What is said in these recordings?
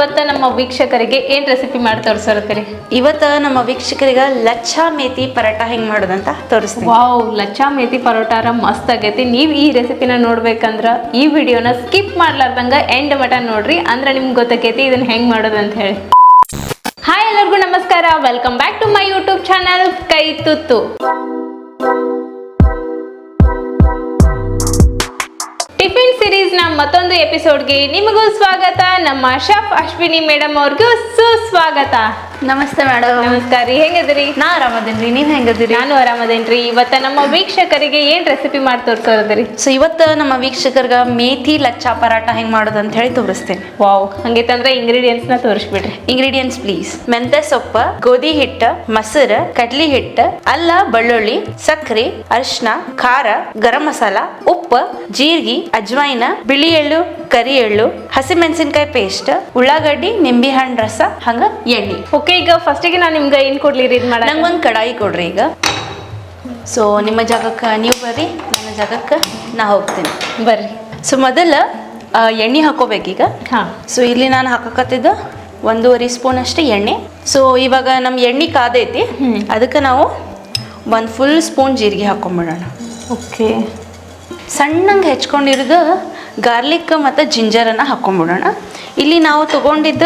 ಇವತ್ತು ನಮ್ಮ ವೀಕ್ಷಕರಿಗೆ ಏನ್ ರೆಸಿಪಿ ಮಾಡಿ ತೋರಿಸೋರ್ತೀರಿ ಇವತ್ತ ನಮ್ಮ ವೀಕ್ಷಕರಿಗೆ ಲಚ್ಚಾ ಮೇತಿ ಪರೋಟ ಹೆಂಗ್ ಮಾಡೋದಂತ ತೋರಿಸ್ತೀನಿ. ವಾವ್ ಲಚ್ಚಾ ಮೇತಿ ಪರೋಟಾರ ಮಸ್ತ್ ಆಗೈತಿ. ನೀವು ಈ ರೆಸಿಪಿನ ನೋಡ್ಬೇಕಂದ್ರ ಈ ವಿಡಿಯೋನ ಸ್ಕಿಪ್ ಮಾಡ್ಲಾರ್ದಂಗ ಎಂಡ್ ಮಟ ನೋಡ್ರಿ. ಅಂದ್ರೆ ನಿಮ್ಗೆ ಗೊತ್ತಾಕೈತಿ ಇದನ್ನ ಹೆಂಗ್ ಮಾಡೋದು ಅಂತ ಹೇಳಿ. ಹಾಯ್ ಎಲ್ಲರಿಗೂ ನಮಸ್ಕಾರ. Welcome back to my YouTube channel Kai Tuttu ನ ಮತ್ತೊಂದು ಎಪಿಸೋಡ್ಗೆ ನಿಮಗೂ ಸ್ವಾಗತ. ನಮ್ಮ ಶೆಫ್ ಅಶ್ವಿನಿ ಮೇಡಮ್ ಅವ್ರಿಗೂ ಸುಸ್ವಾಗತ. ನಮಸ್ತೆ ಮೇಡಮ್ ನಮಸ್ಕಾರ ರೀ ಹೆಂಗದಿರಿ ನಾ ಆರಾಮದೇನ್ರಿ ನೀವ್ ಹೆಂಗದಿರಿ ನಾನು ಆರಾಮದೇನ್ರಿ. ಇವತ್ತ ನಮ್ಮ ವೀಕ್ಷಕರಿಗೆ ಏನ್ ರೆಸಿಪಿ ಮಾಡಿ ತೋರ್ಸೋದ್ರಿ? ಸೊ ಇವತ್ತು ನಮ್ಮ ವೀಕ್ಷಕರ್ಗ ಮೇಥಿ ಲಚ್ಚಾ ಪರಾಟ ಹೆಂಗ್ ಅಂತ ಹೇಳಿ ತೋರಿಸ್ತೇನೆ. ವಾವ್ ಹಂಗೈತಂದ್ರೆ ಇಂಗ್ರೀಡಿಯೆಂಟ್ಸ್ನ ತೋರಿಸ್ಬಿಡ್ರಿ. ಇಂಗ್ರೀಡಿಯೆಂಟ್ಸ್ ಪ್ಲೀಸ್ ಮೆಂತೆ ಸೊಪ್ಪ ಗೋಧಿ ಹಿಟ್ಟು ಮೊಸರು ಕಡ್ಲಿ ಹಿಟ್ಟು ಅಲ್ಲ ಬೆಳ್ಳುಳ್ಳಿ ಸಕ್ಕರೆ ಅರಿಶಿನ ಖಾರ ಗರಂ ಮಸಾಲ ಉಪ್ಪು ಜೀರಿಗೆ ಅಜ್ವಾಯಿನ ಬಿಳಿ ಎಳ್ಳು ಕರಿ ಎಳ್ಳು ಹಸಿಮೆಣಸಿನ್ಕಾಯಿ ಪೇಸ್ಟ್ ಉಳ್ಳಾಗಡ್ಡಿ ನಿಂಬೆ ಹಣ್ಣು ರಸ ಹಂಗ ಎಣ್ಣೆ. ಓಕೆ ಈಗ ಫಸ್ಟಿಗೆ ನಾನು ನಿಮ್ಗೆ ಏನ್ ಕೊಡ್ಲಿರಿ ಇದು ಮಾಡ ನಂಗೊಂದು ಕಡಾಯಿ ಕೊಡ್ರಿ ಈಗ. ಸೊ ನಿಮ್ಮ ಜಾಗಕ್ಕೆ ನೀವು ಬರ್ರಿ ನನ್ನ ಜಾಗಕ್ಕೆ ನಾ ಹೋಗ್ತೀನಿ. ಬರ್ರಿ. ಸೊ ಮೊದಲ ಎಣ್ಣೆ ಹಾಕೋಬೇಕೀಗ ಹಾ. ಸೊ ಇಲ್ಲಿ ನಾನು ಹಾಕಕತ್ತಿದ್ದು ಒಂದೂವರೆ ಸ್ಪೂನ್ ಅಷ್ಟು ಎಣ್ಣೆ. ಸೊ ಇವಾಗ ನಮ್ಮ ಎಣ್ಣೆ ಕಾದೈತಿ. ಅದಕ್ಕೆ ನಾವು ಒಂದು ಫುಲ್ ಸ್ಪೂನ್ ಜೀರಿಗೆ ಹಾಕೊಂಡ್ಬಿಡೋಣ ಓಕೆ ಸಣ್ಣಂಗೆ ಹೆಚ್ಕೊಂಡಿರೋದು ಗಾರ್ಲಿಕ್ ಮತ್ತು ಜಿಂಜರನ್ನು ಹಾಕೊಂಡ್ಬಿಡೋಣ ಇಲ್ಲಿ ನಾವು ತೊಗೊಂಡಿದ್ದ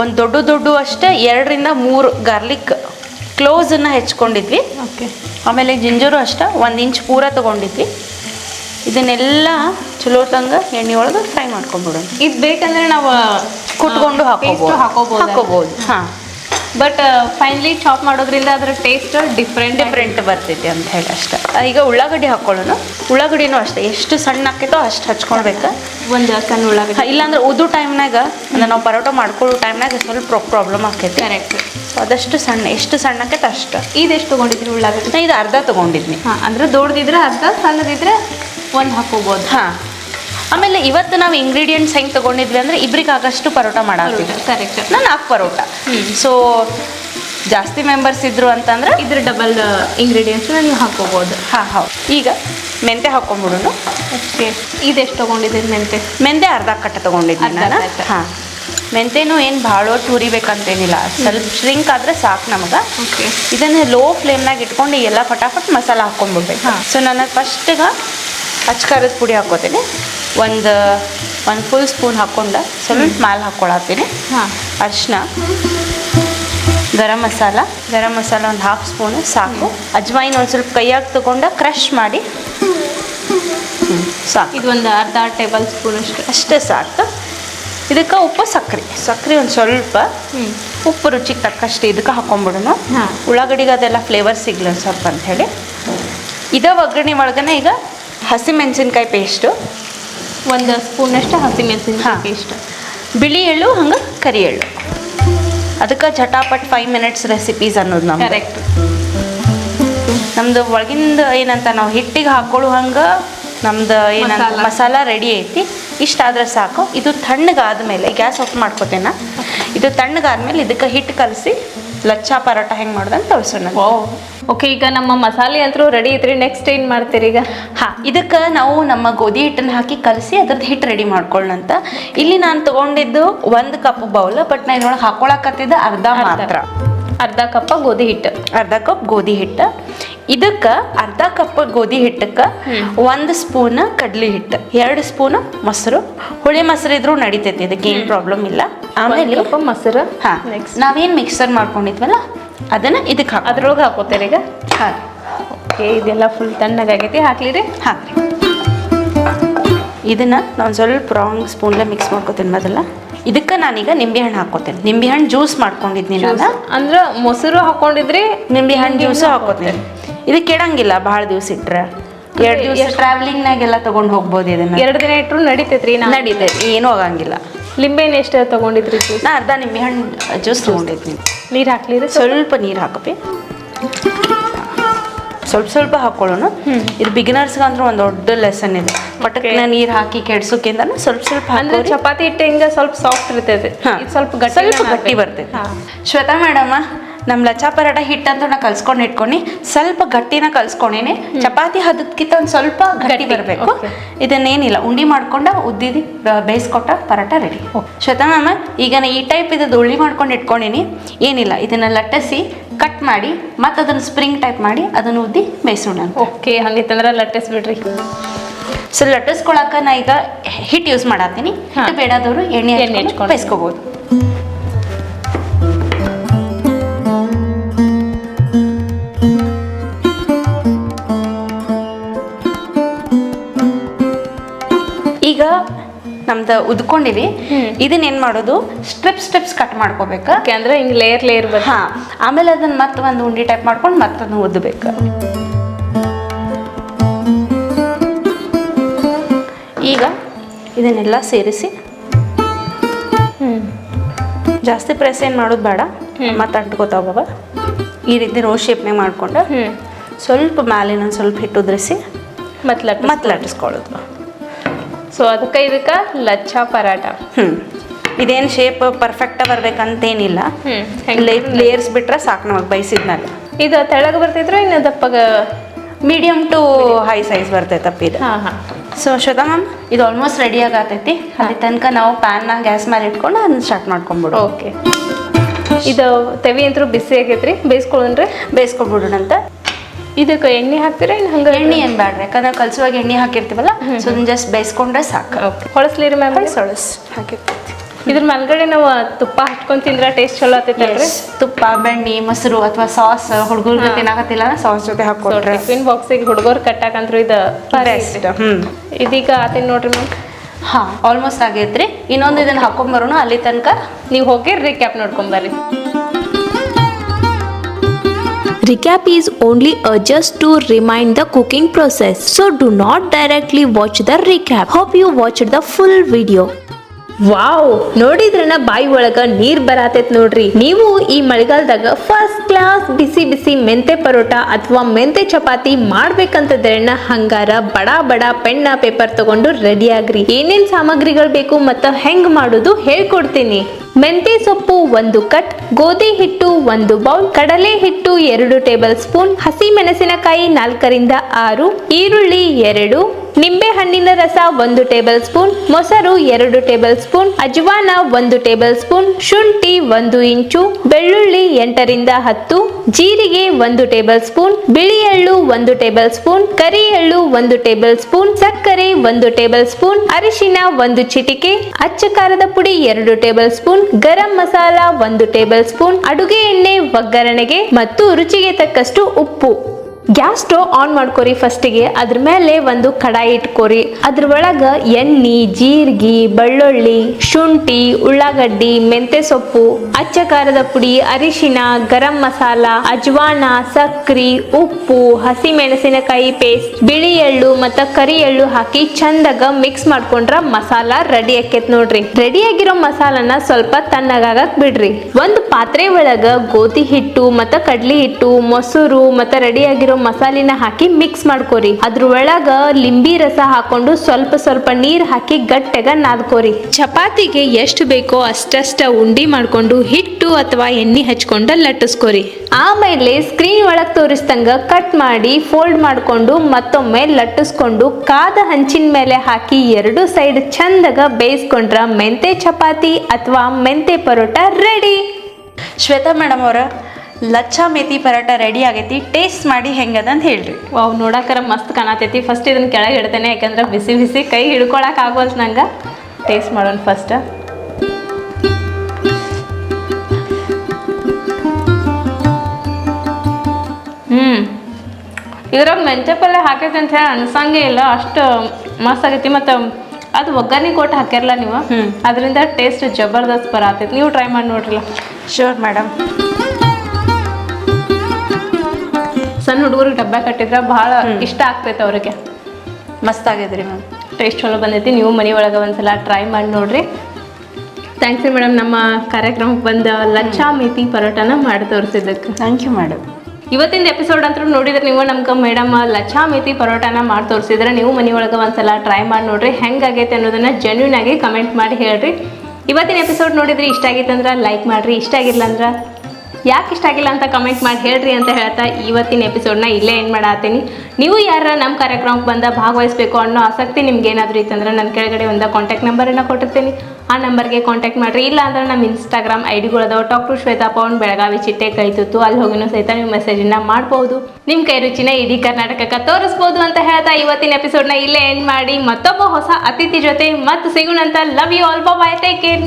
ಒಂದು ದೊಡ್ಡ ದೊಡ್ಡ ಅಷ್ಟೇ ಎರಡರಿಂದ ಮೂರು ಗಾರ್ಲಿಕ್ ಕ್ಲೋಸನ್ನು ಹೆಚ್ಕೊಂಡಿದ್ವಿ. ಓಕೆ. ಆಮೇಲೆ ಜಿಂಜರು ಅಷ್ಟೇ ಒಂದು ಇಂಚ್ ಪೂರ ತೊಗೊಂಡಿದ್ವಿ. ಇದನ್ನೆಲ್ಲ ಚಲೋ ತಂಗ ಎಣ್ಣೆ ಒಳಗೆ ಫ್ರೈ ಮಾಡ್ಕೊಂಡ್ಬಿಡೋಣ ಇದು ಬೇಕಂದರೆ ನಾವು ಕುಟ್ಕೊಂಡು ಹಾಕೋಬೋದು ಹಾಕೋಬೋದು ಹಾಂ. ಬಟ್ ಫೈನಲಿ ಚಾಪ್ ಮಾಡೋದ್ರಿಂದ ಅದರ ಟೇಸ್ಟ್ ಡಿಫ್ರೆಂಟ್ ಡಿಫ್ರೆಂಟ್ ಬರ್ತೈತಿ ಅಂತ ಹೇಳಿ ಅಷ್ಟೆ. ಈಗ ಉಳ್ಳಾಗಡ್ಡಿ ಹಾಕೊಳ್ಳೋಣ. ಉಳ್ಳಾಗಡ್ಡಿನೂ ಅಷ್ಟೇ. ಎಷ್ಟು ಸಣ್ಣ ಹಾಕೈತೋ ಅಷ್ಟು ಹಚ್ಕೊಳ್ಬೇಕು. ಒಂದು ಸಣ್ಣ ಉಳ್ಳಾಗಡ್ಡಿ. ಇಲ್ಲಾಂದ್ರೆ ಉದು ಟೈಮ್ನಾಗ ಅಂದ್ರೆ ನಾವು ಪರೋಟ ಮಾಡ್ಕೊಳ್ಳೋ ಟೈಮ್ನಾಗ ಸ್ವಲ್ಪ ಪ್ರಾಬ್ಲಮ್ ಆಕೈತಿ. ಕರೆಕ್ಟ್ ಅದಷ್ಟು ಸಣ್ಣ ಎಷ್ಟು ಸಣ್ಣ ಆಕೈತೆ ಅಷ್ಟು. ಇದೆಷ್ಟು ತೊಗೊಂಡಿದ್ರಿ ಉಳ್ಳಾಗಡ್ಡಿ? ಇದು ಅರ್ಧ ತೊಗೊಂಡಿದ್ನಿ. ಹಾಂ ಅಂದ್ರೆ ದೊಡ್ಡದಿದ್ರೆ ಅರ್ಧ ಸಣ್ಣದಿದ್ರೆ ಒಂದು ಹಾಕೋಬೋದು. ಹಾಂ. ಆಮೇಲೆ ಇವತ್ತು ನಾವು ಇಂಗ್ರೀಡಿಯೆಂಟ್ಸ್ ಹೆಂಗೆ ತೊಗೊಂಡಿದ್ವಿ ಅಂದ್ರೆ ಇಬ್ರಿಗೆ ಆಗಷ್ಟು ಪರೋಟ ಮಾಡಿ ಕರೆಕ್ಟ್ ನಾನು ನಾಲ್ಕು ಪರೋಟ. ಸೊ ಜಾಸ್ತಿ ಮೆಂಬರ್ಸ್ ಇದ್ರು ಅಂತಂದ್ರೆ? ಇದ್ರ ಡಬಲ್ ಇಂಗ್ರೀಡಿಯೆಂಟ್ಸ್ ನೀವು ಹಾಕೋಬಹುದು ಹಾಂ ಹೌದು. ಈಗ ಮೆಂತೆ ಹಾಕೊಂಡ್ಬಿಡೋಣ. ಓಕೆ. ಇದೆಷ್ಟು ತೊಗೊಂಡಿದ್ದೀನಿ ಮೆಂತೆ ಮೆಂತೆ ಅರ್ಧ ಕಟ್ಟ ತೊಗೊಂಡಿದ್ದೀನಿ ನಾನು. ಹಾಂ. ಮೆಂತೆನೂ ಏನು ಭಾಳ ತುರಿಬೇಕಂತೇನಿಲ್ಲ ಸ್ವಲ್ಪ ಶ್ರಿಂಕ್ ಆದರೆ ಸಾಕು ನಮಗೆ. ಓಕೆ. ಇದನ್ನು ಲೋ ಫ್ಲೇಮ್ನಾಗ ಇಟ್ಕೊಂಡು ಎಲ್ಲ ಫಟಾಫಟ್ ಮಸಾಲ ಹಾಕೊಂಡ್ಬಿಡ್ಬೇಕು. ಹಾಂ. ಸೊ ನಾನು ಫಸ್ಟಿಗೆ ಅಚ್ಕಾರದ ಪುಡಿ ಹಾಕೋತೀನಿ. ಒಂದು ಒಂದು ಫುಲ್ ಸ್ಪೂನ್ ಹಾಕ್ಕೊಂಡು ಸ್ವಲ್ಪ ಮ್ಯಾಲೆ ಹಾಕ್ಕೊಳತ್ತೀನಿ ಹಾಂ. ಅರಿಶಿನ ಗರಂ ಮಸಾಲ ಗರಂ ಮಸಾಲ ಒಂದು ಹಾಫ್ ಸ್ಪೂನು ಸಾಕು. ಅಜ್ವಾಯಿನ ಒಂದು ಸ್ವಲ್ಪ ಕೈಯಾಗಿ ತಗೊಂಡು ಕ್ರಷ್ ಮಾಡಿ. ಸಾಕು. ಇದು ಒಂದು ಅರ್ಧ ಟೇಬಲ್ ಸ್ಪೂನ್ ಅಷ್ಟು. ಅಷ್ಟೇ ಸಾಕು. ಇದಕ್ಕೆ ಉಪ್ಪು ಸಕ್ಕರೆ ಸಕ್ಕರೆ ಒಂದು ಸ್ವಲ್ಪ. ಉಪ್ಪು ರುಚಿಗೆ ತಕ್ಕಷ್ಟು ಇದಕ್ಕೆ ಹಾಕೊಂಡ್ಬಿಡೋಣ ಹಾ. ಉಳ್ಳಾಗಡ್ಡಿಗೆ ಅದೆಲ್ಲ ಫ್ಲೇವರ್ ಸಿಗ್ಲಿ ಒಂದ್ ಸ್ವಲ್ಪ ಅಂತ ಹೇಳಿ. ಇದ ಒಗ್ಗರಣೆ ಒಳಗನೆ ಈಗ ಹಸಿಮೆಣಸಿನ್ಕಾಯಿ ಪೇಸ್ಟು ಒಂದು ಸ್ಪೂನಷ್ಟು ಹಾ. ಹಾಕಿ ಪೇಸ್ಟ್ ಬಿಳಿ ಎಳ್ಳು ಹಂಗೆ ಕರಿ ಎಳ್ಳು. ಅದಕ್ಕೆ ಚಟಾಪಟ್ ಫೈವ್ ಮಿನಿಟ್ಸ್ ರೆಸಿಪೀಸ್ ಅನ್ನೋದು ನಾವು ಕರೆಕ್ಟ್ ನಮ್ದು ಒಳಗಿಂದ ಏನಂತ ನಾವು ಹಿಟ್ಟಿಗೆ ಹಾಕೊಳ್ಳೋ ಹಂಗೆ ನಮ್ದು ಏನಂತ ಮಸಾಲ. ರೆಡಿ ಐತಿ. ಇಷ್ಟಾದ್ರೆ ಸಾಕು. ಇದು ತಣ್ಣಗಾದ ಮೇಲೆ ಗ್ಯಾಸ್ ಆಫ್ ಮಾಡ್ಕೋತೇನೆ. ಇದು ತಣ್ಣಗಾದ್ಮೇಲೆ ಇದಕ್ಕೆ ಹಿಟ್ಟು ಕಲಸಿ ಲಚ್ಚಾ ಪರೋಟ ಹೆಂಗೆ ಮಾಡ್ದಂಗೆ ತೋರಿಸೋಣ. ಓ ಓಕೆ ಈಗ ನಮ್ಮ ಮಸಾಲೆ ಅಂತೂ ರೆಡಿ ಐತ್ರಿ ನೆಕ್ಸ್ಟ್ ಏನು ಮಾಡ್ತೀರಿ ಈಗ? ಹಾ ಇದಕ್ಕೆ ನಾವು ನಮ್ಮ ಗೋಧಿ ಹಿಟ್ಟನ್ನು ಹಾಕಿ ಕಲಸಿ ಅದ್ರದ್ದು ಹಿಟ್ಟು ರೆಡಿ ಮಾಡ್ಕೊಳ್ಳೋಣಂತ ಇಲ್ಲಿ ನಾನು ತೊಗೊಂಡಿದ್ದು ಒಂದು ಕಪ್ ಬೌಲ್ ಬಟ್ ನಾನು ಇದ್ರೊಳಗೆ ಹಾಕೊಳಕತ್ತಿದ್ದು ಅರ್ಧ ಮಾತ್ರ. ಅರ್ಧ ಕಪ್ಪ ಗೋಧಿ ಹಿಟ್ಟು. ಅರ್ಧ ಕಪ್ ಗೋಧಿ ಹಿಟ್ಟು. ಇದಕ್ಕೆ ಅರ್ಧ ಕಪ್ ಗೋಧಿ ಹಿಟ್ಟಕ್ಕೆ ಒಂದು ಸ್ಪೂನ್ ಕಡ್ಲಿ ಹಿಟ್ಟು ಎರಡು ಸ್ಪೂನ್ ಮೊಸರು. ಹುಳಿ ಮೊಸರು ಇದ್ರೂ ನಡಿತೈತಿ ಇದಕ್ಕೆ ಏನು ಪ್ರಾಬ್ಲಮ್ ಇಲ್ಲ. ಆಮೇಲೆ ಮೊಸರು ಹಾಂ ನಾವೇನು ಮಿಕ್ಸರ್ ಮಾಡ್ಕೊಂಡಿದ್ವಲ್ಲ ಅದನ್ನ ಇದಕ್ಕೆ ಹಾಕಿ. ಅದ್ರೊಳಗೆ ಹಾಕೋತೀರಿ ಈಗ? ಹಾಂ. ಓಕೆ ಇದೆಲ್ಲ ಫುಲ್ ತಣ್ಣಗಾಗೈತಿ ಹಾಕ್ಲಿ ರೀ ಹಾಕ್ರಿ ಇದನ್ನ ನಾನು ಸ್ವಲ್ಪ ರಾಂಗ್ ಸ್ಪೂನ್ಲೆ ಮಿಕ್ಸ್ ಮಾಡ್ಕೊತೀನಿ ಮೊದಲ. ಇದಕ್ಕೆ ನಾನೀಗ ನಿಂಬೆ ನಿಂಬೆಹಣ್ಣು ಹಾಕೋತೀನಿ. ನಿಂಬೆಹಣ್ಣು ಜ್ಯೂಸ್ ಮಾಡ್ಕೊಂಡಿದ್ದೀನಿ ನಾನು. ಅಂದ್ರೆ ಮೊಸರು ಹಾಕೊಂಡಿದ್ರಿ ನಿಂಬೆ ಹಣ್ಣು ಜ್ಯೂಸು ಹಾಕೋತೀನಿ. ಇದು ಕೆಡಂಗಿಲ್ಲ ಭಾಳ ದಿವಸ ಇಟ್ರೆ. ಎರಡು ದಿವಸ ಟ್ರಾವೆಲಿಂಗ್ನಾಗೆಲ್ಲ ತೊಗೊಂಡು ಹೋಗ್ಬೋದು ಇದನ್ನ? ಎರಡು ದಿನ ಇಟ್ಟರು ನಡೀತೈತ್ರಿ ನಾ ನಡೀತೈತಿ ಏನೂ ಆಗಂಗಿಲ್ಲ. ಲಿಂಬೆಹಣ್ಣು ಎಷ್ಟು ತಗೊಂಡಿದ್ರಿ ನಾ ಅರ್ಧ ನಿಂಬೆ ಹಣ್ಣು ಜ್ಯೂಸ್ ತೊಗೊಂಡಿದ್ದೀನಿ ನೀರು ಹಾಕ್ಲಿ ಸ್ವಲ್ಪ ನೀರು ಹಾಕಪಿ ಸ್ವಲ್ಪ ಸ್ವಲ್ಪ ಹಾಕೊಳ್ಳೋಣ. ಇದು ಬಿಗಿನರ್ಸ್ಗೆ ಅಂದ್ರೆ ಒಂದು ದೊಡ್ಡ ಲೆಸನ್ ಇದೆ. ಪಟಕ್ನ ನೀರು ಹಾಕಿ ಕೆಡ್ಸೋಕ್ಕಿಂತ ಸ್ವಲ್ಪ ಸ್ವಲ್ಪ ಅಂದ್ರೆ ಚಪಾತಿ ಹಿಟ್ಟು ಹಿಂಗೆ ಸ್ವಲ್ಪ ಸಾಫ್ಟ್ ಇರ್ತೈತೆ. ಸ್ವಲ್ಪ ಗಟ್ಟಿ ಸ್ವಲ್ಪ ಗಟ್ಟಿ ಬರ್ತೈತಿ. ಶ್ವೇತಾ ಮೇಡಮ ನಮ್ಮ ಲಚ್ಚಾ ಪರಾಟ ಹಿಟ್ಟಂತೂ ನಾ ಕಲ್ಸ್ಕೊಂಡು ಇಟ್ಕೊಂಡು ಸ್ವಲ್ಪ ಗಟ್ಟಿನ ಕಲ್ಸ್ಕೊಂಡೇನೆ ಚಪಾತಿ ಹದಕ್ಕಿಂತ ಒಂದು ಸ್ವಲ್ಪ ಗಟ್ಟಿ ಬರ್ಬೇಕು. ಇದನ್ನೇನಿಲ್ಲ. ಉಂಡಿ ಮಾಡ್ಕೊಂಡ ಉದ್ದಿದಿ ಬೇಯಿಸ್ಕೊಟ್ಟ ಪರಾಟ ರೆಡಿ ಶ್ವೇತಾ ಮ್ಯಾಮ್ ಈಗ ನಾ ಈ ಟೈಪ್ ಇದು ಉಳ್ಳಿ ಮಾಡ್ಕೊಂಡು ಇಟ್ಕೊಂಡಿನಿ ಏನಿಲ್ಲ. ಇದನ್ನ ಲಟ್ಟಿಸಿ ಕಟ್ ಮಾಡಿ ಮತ್ತೆ ಅದನ್ನ ಸ್ಪ್ರಿಂಗ್ ಟೈಪ್ ಮಾಡಿ ಅದನ್ನ ಉದ್ದಿ ಬೇಯಿಸೋಣ ಓಕೆ. ಹಂಗಿತ್ತಂದ್ರೆ ಲಟ್ಟಿಸ್ಬಿಡ್ರಿ. ಸೊ ಲಟ್ಟಿಸ್ಕೊಳಕ ನಾ ಈಗ ಹಿಟ್ಟು ಯೂಸ್ ಮಾಡತ್ತೀನಿ. ಬೇಡದವರು ಎಣ್ಣೆ ಎಣ್ಣೆ. ಬೇಯಿಸ್ಕೋಬೋದು. ಈಗ ನಮ್ದು ಉದ್ಕೊಂಡಿವಿ. ಇದನ್ನ ಏನ್ ಮಾಡೋದು? ಸ್ಟ್ರಿಪ್ ಸ್ಟ್ರಿಪ್ಸ್ ಕಟ್ ಮಾಡ್ಕೋಬೇಕು. ಯಾಕೆಂದ್ರೆ ಅಂದ್ರೆ ಹಿಂಗೆ ಲೇಯರ್ ಲೇಯರ್ ಬರ್ ಹಾ ಆಮೇಲೆ ಅದನ್ನ ಮತ್ತೆ ಒಂದು ಉಂಡಿ ಟೈಪ್ ಮಾಡ್ಕೊಂಡು ಮತ್ತೆ ಅದನ್ನ ಉದ್ದಬೇಕು ಈಗ ಇದನ್ನೆಲ್ಲ ಸೇರಿಸಿ. ಜಾಸ್ತಿ ಪ್ರೆಸ್ ಏನು ಮಾಡೋದು ಬೇಡ. ಮತ್ತೆ ಅಂಟ್ಕೋತಾವ ಈ ರೀತಿ ರೋ ಶೇಪ್ನಾಗ ಮಾಡ್ಕೊಂಡು ಹ್ಞೂ ಸ್ವಲ್ಪ ಮ್ಯಾಲಿನ ಸ್ವಲ್ಪ ಹಿಟ್ಟು ಉದ್ರಿಸಿ ಮತ್ತೆ ಲಟ್ ಮತ್ತೆ ಲಟ್ಟಿಸ್ಕೊಳ್ಳೋದು. ಸೊ ಅದಕ್ಕೆ ಇದಕ್ಕೆ ಲಚ್ಚಾ ಪರಾಟ ಹ್ಞೂ ಇದೇನು ಶೇಪ್ ಪರ್ಫೆಕ್ಟ ಬರ್ಬೇಕಂತೇನಿಲ್ಲ. ಲೇಯರ್ಸ್ ಬಿಟ್ರೆ ಸಾಕು ನಮಗೆ ಬಯಸಿದ್ಮೇಲೆ. ಇದು ತೆಳಗೆ ಬರ್ತಿದ್ರು ಇನ್ನು ದಪ್ಪಗ? ಮೀಡಿಯಮ್ ಟು ಹೈ ಸೈಜ್ ಬರ್ತೈತಪ್ಪ ಇದು. ಹಾಂ ಹಾಂ. So Shweta ma'am? ಇದು ಆಲ್ಮೋಸ್ಟ್ ರೆಡಿ ಆಗತೈತಿ. ಅಲ್ಲಿ ತನಕ ನಾವು ಪ್ಯಾನ್ನ ಗ್ಯಾಸ್ ಮೇಲೆ ಇಟ್ಕೊಂಡು ಅದನ್ನ ಸ್ಟಾರ್ಟ್ ಮಾಡ್ಕೊಂಬಿಡು ಓಕೆ ಇದು ತೆವಿ ಅಂತೂ ಬಿಸಿ ಆಗೈತ್ರಿ. ಬೇಯಿಸ್ಕೊಳ್ಳೋಣ್ರಿ ಬೇಯಿಸ್ಕೊಂಡ್ಬಿಡೋಣಂತ. ಇದಕ್ಕೆ ಎಣ್ಣೆ ಹಾಕ್ತೀರಾ ಇನ್ನು ಹಂಗೆ ಎಣ್ಣೆ ಏನು ಬೇಡ್ರಿ ಯಾಕಂದ್ರೆ ಕಲಸುವಾಗ ಎಣ್ಣೆ ಹಾಕಿರ್ತೀವಲ್ಲ ಸೊ ಅದನ್ನ ಜಸ್ಟ್ ಬೇಯಿಸ್ಕೊಂಡ್ರೆ ಸಾಕು. ಓಕೆ ಹೊಳಸ್ಲಿರಿ ಮ್ಯಾಮ್ ಸೊಳಸ್ ಹಾಕಿರ್ತೀವಿ ಇದ್ರ ಮೇಲ್ಗಡೆ ನಾವು ತುಪ್ಪ ಹಚ್ಕೊಂಡ್ ತಿಂದ್ರೆ ಟೇಸ್ಟ್ ಚಲೋ ಆತೈತಲ್ರಿ ತುಪ್ಪ ಬೆಣ್ಣೆ ಮೊಸರು ಅಥವಾ ಸಾಸ್ ಹುಡುಗರ ಜೊತೆ ಏನಾಗತ್ತಿಲ್ಲ ಸಾಸ್ ಜೊತೆ ಹಾಕೊಂಡ್ರೆ ಟಿಫಿನ್ ಬಾಕ್ಸಿಗೆ ಹುಡುಗರು ಕಟ್ಟಾಕಂತ್ರು ಇದು ಬೆಸ್ಟ್ ಇದೀಗ ಆತೇನ್ ನೋಡ್ರಿ ಮ್ಯಾಮ್ ಹಾ ಆಲ್ಮೋಸ್ಟ್ ಆಗೈತ್ರಿ. ಇನ್ನೊಂದು ಇದನ್ನ ಹಾಕೊಂಬರೋಣ ಅಲ್ಲಿ ತನಕ ನೀವು ಹೋಗಿರ್ರಿ ಕ್ಯಾಪ್ ನೋಡ್ಕೊಂಬರ್ರಿ Recap is only a just to remind the cooking process. So do not directly watch the recap. Hope you watched the full video. Wow ನೋಡಿದ್ರನ ಬಾಯಿ ಒಳಗ ನೀರ್ ಬರತೈತ್ ನೋಡ್ರಿ ನೀವು ಈ ಮಳೆಗಾಲದಾಗ ಫಸ್ಟ್ ಕ್ಲಾಸ್ ಬಿಸಿ ಬಿಸಿ ಮೆಂತೆ ಪರೋಟ ಅಥವಾ ಮೆಂತೆ ಚಪಾತಿ ಮಾಡ್ಬೇಕಂತಂದ್ರೆನ ಹಂಗಾರ ಬಡ ಬಡ ಪೆನ್ನ ಪೇಪರ್ ತಗೊಂಡು ರೆಡಿ ಆಗ್ರಿ ಏನೇನ್ ಸಾಮಗ್ರಿಗಳು ಬೇಕು ಮತ್ತ ಹೆಂಗ್ ಮಾಡೋದು ಹೇಳ್ಕೊಡ್ತೀನಿ ಮೆಂತೆ ಸೊಪ್ಪು ಒಂದು ಕಟ್, ಗೋಧಿ ಹಿಟ್ಟು ಒಂದು ಬೌಲ್, ಕಡಲೆ ಹಿಟ್ಟು ಎರಡು ಟೇಬಲ್ ಸ್ಪೂನ್, ಹಸಿ ಮೆಣಸಿನಕಾಯಿ ನಾಲ್ಕರಿಂದ ಆರು, ಈರುಳ್ಳಿ ಎರಡು, ನಿಂಬೆ ಹಣ್ಣಿನ ರಸ ಒಂದು ಟೇಬಲ್ ಸ್ಪೂನ್, ಮೊಸರು ಎರಡು ಟೇಬಲ್ ಸ್ಪೂನ್, ಅಜ್ವಾನ ಒಂದು ಟೇಬಲ್ ಸ್ಪೂನ್, ಶುಂಠಿ ಒಂದು ಇಂಚು, ಬೆಳ್ಳುಳ್ಳಿ ಎಂಟರಿಂದ ಹತ್ತು, ಜೀರಿಗೆ ಒಂದು ಟೇಬಲ್ ಸ್ಪೂನ್ ಬಿಳಿ ಎಳ್ಳು ಒಂದು ಟೇಬಲ್ ಸ್ಪೂನ್ ಕರಿ ಎಳ್ಳು ಒಂದು ಟೇಬಲ್ ಸ್ಪೂನ್, ಸಕ್ಕರೆ ಒಂದು ಟೇಬಲ್ ಸ್ಪೂನ್, ಅರಿಶಿನ ಒಂದು ಚಿಟಿಕೆ ಅಚ್ಚ ಖಾರದ ಪುಡಿ ಎರಡು ಟೇಬಲ್ ಸ್ಪೂನ್ ಗರಂ ಮಸಾಲ ಒಂದು ಟೇಬಲ್ ಸ್ಪೂನ್ ಅಡುಗೆ ಎಣ್ಣೆ ಒಗ್ಗರಣೆಗೆ ಮತ್ತು ರುಚಿಗೆ ತಕ್ಕಷ್ಟು ಉಪ್ಪು. ಗ್ಯಾಸ್ ಸ್ಟವ್ ಆನ್ ಮಾಡ್ಕೊರಿ ಫಸ್ಟಿಗೆ. ಅದ್ರ ಮೇಲೆ ಒಂದು ಕಡಾಯಿ ಇಟ್ಕೋರಿ. ಅದ್ರ ಒಳಗ ಎಣ್ಣೆ, ಜೀರಿಗೆ, ಬೆಳ್ಳುಳ್ಳಿ, ಶುಂಠಿ, ಉಳ್ಳಾಗಡ್ಡಿ ಮೆಂತೆ ಸೊಪ್ಪು ಅಚ್ಚ ಖಾರದ ಪುಡಿ, ಅರಿಶಿನ, ಗರಂ ಮಸಾಲ, ಅಜ್ವಾನ, ಸಕ್ರಿ, ಉಪ್ಪು ಹಸಿ ಮೆಣಸಿನಕಾಯಿ ಪೇಸ್ಟ್, ಬಿಳಿ ಎಳ್ಳು ಮತ್ತ ಕರಿ ಎಳ್ಳು ಹಾಕಿ ಚಂದಾಗ ಮಿಕ್ಸ್ ಮಾಡ್ಕೊಂಡ್ರ ಮಸಾಲ ರೆಡಿ ಆಕೇತ್ ನೋಡ್ರಿ. ರೆಡಿ ಆಗಿರೋ ಮಸಾಲನ ಸ್ವಲ್ಪ ತಣ್ಣಗಾಗಕ್ ಬಿಡ್ರಿ. ಒಂದು ಪಾತ್ರೆ ಒಳಗ ಗೋಧಿ ಹಿಟ್ಟು ಮತ್ತ ಕಡ್ಲಿ ಹಿಟ್ಟು, ಮೊಸರು ಮತ್ತ ರೆಡಿ ಆಗಿರೋ ಮಸಾಲಿನ ಹಾಕಿ ಮಿಕ್ಸ್ ಮಾಡ್ಕೋರಿ. ಅದ್ರ ಒಳಗ ಲಿಂಬಿ ರಸ ಹಾಕೊಂಡು ಸ್ವಲ್ಪ ಸ್ವಲ್ಪ ನೀರ್ ಹಾಕಿ ಗಟ್ಟೆಗ ನಾದ್ಕೋರಿ. ಚಪಾತಿಗೆ ಎಷ್ಟು ಬೇಕೋ ಅಷ್ಟಷ್ಟ ಉಂಡಿ ಮಾಡ್ಕೊಂಡು ಹಿಟ್ಟು ಅಥವಾ ಎಣ್ಣೆ ಹಚ್ಕೊಂಡ ಲಟ್ಟಿಸ್ಕೋರಿ. ಆಮೇಲೆ ಸ್ಕ್ರೀನ್ ಒಳಗ್ ತೋರಿಸ್ದಂಗ ಕಟ್ ಮಾಡಿ ಫೋಲ್ಡ್ ಮಾಡ್ಕೊಂಡು ಮತ್ತೊಮ್ಮೆ ಲಟ್ಟಿಸ್ಕೊಂಡು ಕಾದ ಹಂಚಿನ ಮೇಲೆ ಹಾಕಿ ಎರಡು ಸೈಡ್ ಚಂದಗ ಬೇಯಿಸ್ಕೊಂಡ್ರ ಮೆಂತೆ ಚಪಾತಿ ಅಥವಾ ಮೆಂತೆ ಪರೋಟ ರೆಡಿ ಶ್ವೇತಾ ಮೇಡಮ್ ಅವರ ಲಚ್ಚಾ ಮೇಥಿ ಪರೋಟ ರೆಡಿ ಆಗೈತಿ. ಟೇಸ್ಟ್ ಮಾಡಿ ಹೆಂಗದ ಅಂತ ಹೇಳ್ರಿ. ವಾವ್ ನೋಡಾಕರ ಮಸ್ತ್ ಕಾಣತೈತಿ. ಫಸ್ಟ್ ಇದನ್ನ ಕೆಳಗೆ ಇಡ್ತೇನೆ ಯಾಕಂದ್ರೆ ಬಿಸಿ ಬಿಸಿ ಕೈ ಹಿಡ್ಕೊಳಕ್ ಆಗೋಲ್ತು ನಂಗೆ. ಟೇಸ್ಟ್ ಮಾಡೋಣ ಫಸ್ಟ್ ಹ್ಞೂ ಇದ್ರಾಗ ಮೆಂತೆ ಪಲ್ಯ ಹಾಕೈತೆ ಅಂತ ಹೇಳಿ ಅನ್ಸಂಗೆ ಇಲ್ಲ. ಅಷ್ಟು ಮಸ್ತ್ ಆಗೈತಿ. ಮತ್ತು ಅದು ಒಗ್ಗರಣೆ ಕೊಟ್ಟು ಹಾಕಿರಲ್ಲ ನೀವು ಹ್ಮ್. ಅದರಿಂದ ಟೇಸ್ಟ್ ಜಬರ್ದಸ್ತ್ ಬರತೈತಿ. ನೀವು ಟ್ರೈ ಮಾಡಿ ನೋಡ್ರಲ್ಲ. ಶೋರ್ ಮೇಡಮ್ ಸಣ್ಣ ಹುಡುಗರಿಗೆ ಡಬ್ಬ ಕಟ್ಟಿದ್ರೆ ಭಾಳ ಇಷ್ಟ ಆಗ್ತೈತೆ ಅವ್ರಿಗೆ. ಮಸ್ತ್ ಆಗೈತ್ರಿ ಮ್ಯಾಮ್. ಟೇಸ್ಟ್ ಚಲೋ ಬಂದೈತಿ ನೀವು ಮನೆ ಒಳಗೆ ಒಂದ್ಸಲ ಟ್ರೈ ಮಾಡಿ ನೋಡ್ರಿ. ಥ್ಯಾಂಕ್ಸ್ ರೀ ಮೇಡಮ್ ನಮ್ಮ ಕಾರ್ಯಕ್ರಮಕ್ಕೆ ಬಂದ ಲಚ್ಚಾ ಮಿತಿ ಪರೋಟನ ಮಾಡಿ ತೋರಿಸಿದ್ದಕ್ಕೆ. ಥ್ಯಾಂಕ್ ಯು ಮೇಡಮ್ ಇವತ್ತಿನ ಎಪಿಸೋಡ್ ಅಂತೂ ನೋಡಿದ್ರೆ ನೀವು ನಮ್ಗೆ ಮೇಡಮ್ ಲಚ್ಚಾ ಮಿತಿ ಪರೋಟಾನ ಮಾಡಿ ತೋರಿಸಿದ್ರೆ ನೀವು ಮನೆ ಒಳಗೆ ಒಂದ್ಸಲ ಟ್ರೈ ಮಾಡಿ ನೋಡ್ರಿ ಹೆಂಗಾಗೈತೆ ಅನ್ನೋದನ್ನ ಜೆನ್ಯೂನ್ ಆಗಿ ಕಮೆಂಟ್ ಮಾಡಿ ಹೇಳ್ರಿ. ಇವತ್ತಿನ ಎಪಿಸೋಡ್ ನೋಡಿದ್ರೆ ಇಷ್ಟ ಆಗಿತ್ತಂದ್ರೆ ಲೈಕ್ ಮಾಡ್ರಿ ಇಷ್ಟ ಆಗಿಲ್ಲ ಅಂದ್ರೆ ಯಾಕೆ ಇಷ್ಟ ಆಗಿಲ್ಲ ಅಂತ ಕಮೆಂಟ್ ಮಾಡಿ ಹೇಳ್ರಿ ಅಂತ ಹೇಳ್ತಾ ಇವತ್ತಿನ ಎಪಿಸೋಡ್ನ ಇಲ್ಲೇ ಏನು ಮಾಡಾತೀನಿ ನೀವು ಯಾರ ನಮ್ಮ ಕಾರ್ಯಕ್ರಮಕ್ಕೆ ಬಂದ ಭಾಗವಹಿಸಬೇಕು ಅನ್ನೋ ಆಸಕ್ತಿ ನಿಮ್ಗೆ ಏನಾದರೂ ಇತ್ತಂದ್ರೆ ನನ್ನ ಕೆಳಗಡೆ ಒಂದು ಕಾಂಟ್ಯಾಕ್ಟ್ ನಂಬರನ್ನು ಕೊಟ್ಟಿರ್ತೀನಿ. ಆ ನಂಬರ್ಗೆ ಕಾಂಟ್ಯಾಕ್ಟ್ ಮಾಡಿರಿ. ಇಲ್ಲ ಅಂದ್ರೆ ನಮ್ಮ Instagram I talk to Shweta Pavan, Belagavi Chitte Kai Tuttu. ಅಲ್ಲಿ ಹೋಗಿನೂ ಸಹಿತ ನೀವು ಮೆಸೇಜನ್ನು ಮಾಡ್ಬೋದು. ನಿಮ್ಮ ಕೈ ರುಚಿನ ಇಡೀ ಕರ್ನಾಟಕಕ್ಕೆ ತೋರಿಸ್ಬೋದು ಅಂತ ಹೇಳ್ತಾ ಇವತ್ತಿನ ಎಪಿಸೋಡ್ನ ಇಲ್ಲೇ ಎಂಡ್ ಮಾಡಿ. ಮತ್ತೊಬ್ಬ ಹೊಸ ಅತಿಥಿ ಜೊತೆ ಮತ್ತೆ ಸಿಗೋಣಂತ love you all bye take care